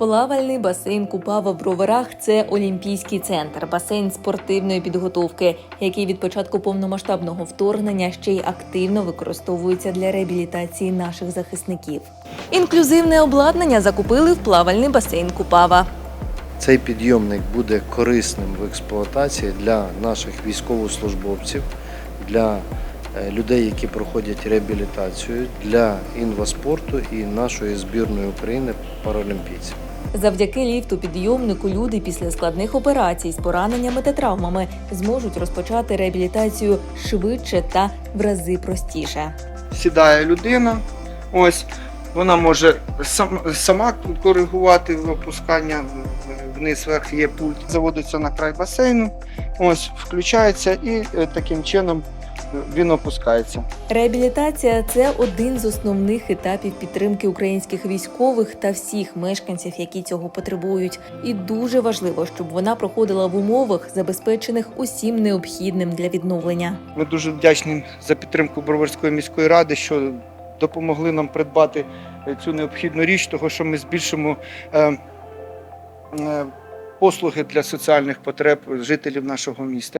Плавальний басейн Купава в Броварах це олімпійський центр, басейн спортивної підготовки, який від початку повномасштабного вторгнення ще й активно використовується для реабілітації наших захисників. Інклюзивне обладнання закупили в плавальний басейн Купава. Цей підйомник буде корисним в експлуатації для наших військовослужбовців, для е, людей, які проходять реабілітацію, для інваспорту і нашої збірної України паралімпійців. Завдяки ліфту підйомнику люди після складних операцій з пораненнями та травмами зможуть розпочати реабілітацію швидше та в рази простіше. сідає людина. Ось вона може сам, сама коригувати опускання вниз вверх є пульт. Заводиться на край басейну, ось включається і е, таким чином він опускається. Реабілітація це один з основних етапів підтримки українських військових та всіх мешканців, які цього потребують. І дуже важливо, щоб вона проходила в умовах, забезпечених усім необхідним для відновлення. Ми дуже вдячні за підтримку Броварської міської ради, що допомогли нам придбати е, цю необхідну річ, того що ми збільшимо е, е, послуги для соціальних потреб жителів нашого міста.